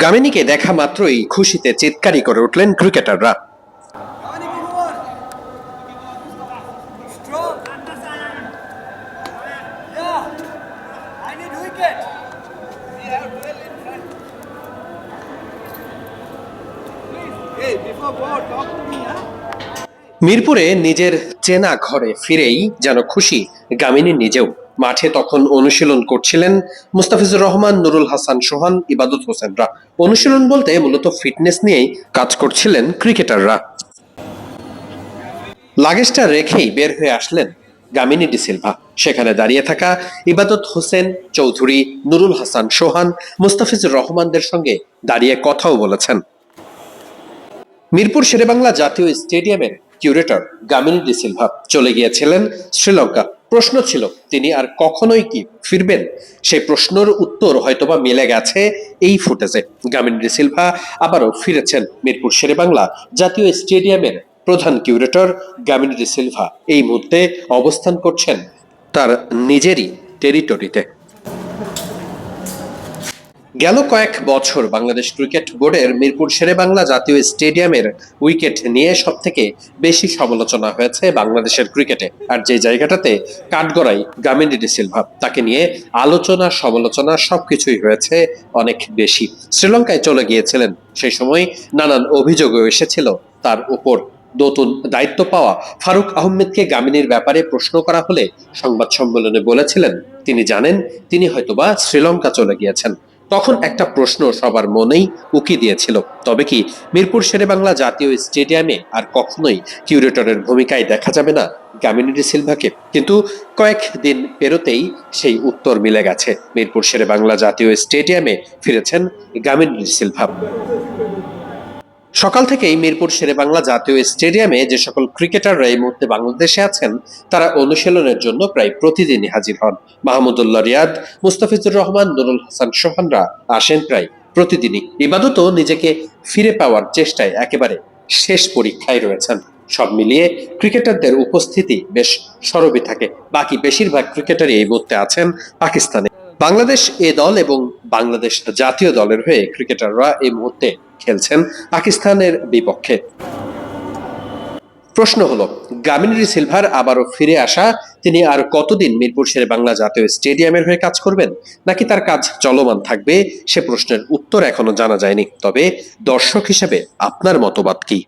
গামিনীকে দেখা মাত্রই খুশিতে চিৎকারি করে উঠলেন ক্রিকেটাররা। মিরপুরে নিজের চেনা ঘরে ফিরেই যেন খুশি গামিনী নিজেও। মাঠে তখন অনুশীলন করছিলেন মুস্তাফিজুর রহমান, নুরুল হাসান সোহান, ইবাদত হোসেনরা। অনুশীলন বলতে মূলত ফিটনেস নিয়েই কাজ করছিলেন ক্রিকেটাররা। লাগেজটা রেখেই বের হয়ে আসলেন গামিনী ডিসিলভা সেখানে দাঁড়িয়ে থাকা ইবাদত হোসেন চৌধুরী, নুরুল হাসান সোহান, মুস্তাফিজুর রহমানদের সঙ্গে দাঁড়িয়ে কথাও বলেছেন। মিরপুর শেরেবাংলা জাতীয় স্টেডিয়ামের কিউরেটর গামিনী ডিসিলভা চলে গিয়েছিলেন শ্রীলঙ্কা। প্রশ্ন ছিল, তিনি আর কখনোই কি ফিরবেন? সেই প্রশ্নের উত্তর হয়তোবা মিলে গেছে এই ফুটেজে। গামিনী ডিসিলভা আবারও ফিরেছেন মিরপুর শেরেবাংলা জাতীয় স্টেডিয়ামের প্রধান কিউরেটর গামিনী ডিসিলভা এই মুহূর্তে অবস্থান করছেন তার নিজেরই টেরিটরিতে। গেল কয়েক বছর বাংলাদেশ ক্রিকেট বোর্ডের মিরপুর শেরেবাংলা জাতীয় স্টেডিয়ামের উইকেট নিয়ে সব থেকে বেশি সমালোচনা হয়েছে বাংলাদেশের ক্রিকেটে। আর যে জায়গাটাতে কাঠগড়াই গামিনী ডিসিলভা তাকে নিয়ে আলোচনা, সমালোচনা সবকিছুই হয়েছে অনেক বেশি। শ্রীলঙ্কায় চলে গিয়েছিলেন। সেই সময় নানান অভিযোগও এসেছিল তার উপর। নতুন দায়িত্ব পাওয়া ফারুক আহমেদকে গামিনীর ব্যাপারে প্রশ্ন করা হলে সংবাদ সম্মেলনে বলেছিলেন, তিনি জানেন তিনি হয়তোবা শ্রীলঙ্কা চলে গিয়েছেন। তখন একটা প্রশ্ন সবার মনেই উকি দিয়েছিল। তবে কি মিরপুর শেরে বাংলা জাতীয় স্টেডিয়ামে আর কখনোই কিউরেটরের ভূমিকায় দেখা যাবে না গামিনী সিলভাকে। কিন্তু কয়েক দিন পেরোতেই সেই উত্তর মিলে গেছে। মিরপুর শেরে বাংলা জাতীয় স্টেডিয়ামে ফিরেছেন গামিনী সিলভা। সকাল থেকেই মিরপুর শেরেবাংলা জাতীয় স্টেডিয়ামে যে সকল ক্রিকেটাররা এই মুহূর্তে বাংলাদেশে আছেন, তারা অনুশীলনের জন্য প্রায় প্রতিদিনই হাজির হন। মাহমুদুল্লাহ রিয়াদ, মুস্তাফিজুর রহমান, নুরুল হাসান সোহানরা আসেন প্রায় প্রতিদিনই। ইবাদতও নিজেকে ফিরে পাওয়ার চেষ্টায় একেবারে শেষ পরীক্ষায় রয়েছেন। সব মিলিয়ে ক্রিকেটারদের উপস্থিতি বেশ সরবি থাকে। বাকি বেশিরভাগ ক্রিকেটারই এই মুহূর্তে আছেন পাকিস্তানে। বাংলাদেশ এ দল এবং বাংলাদেশ জাতীয় দলের হয়ে ক্রিকেটাররা এই মুহূর্তে খেলছেন পাকিস্তানের বিপক্ষে। প্রশ্ন হলো, গামিনী সিলভার আবারও ফিরে আসা, তিনি আর কতদিন মিরপুর শেরে বাংলা জাতীয় স্টেডিয়ামের হয়ে কাজ করবেন? নাকি তার কাজ চলমান থাকবে? সে প্রশ্নের উত্তর এখনও জানা যায়নি। তবে দর্শক হিসেবে আপনার মতবাদ কি?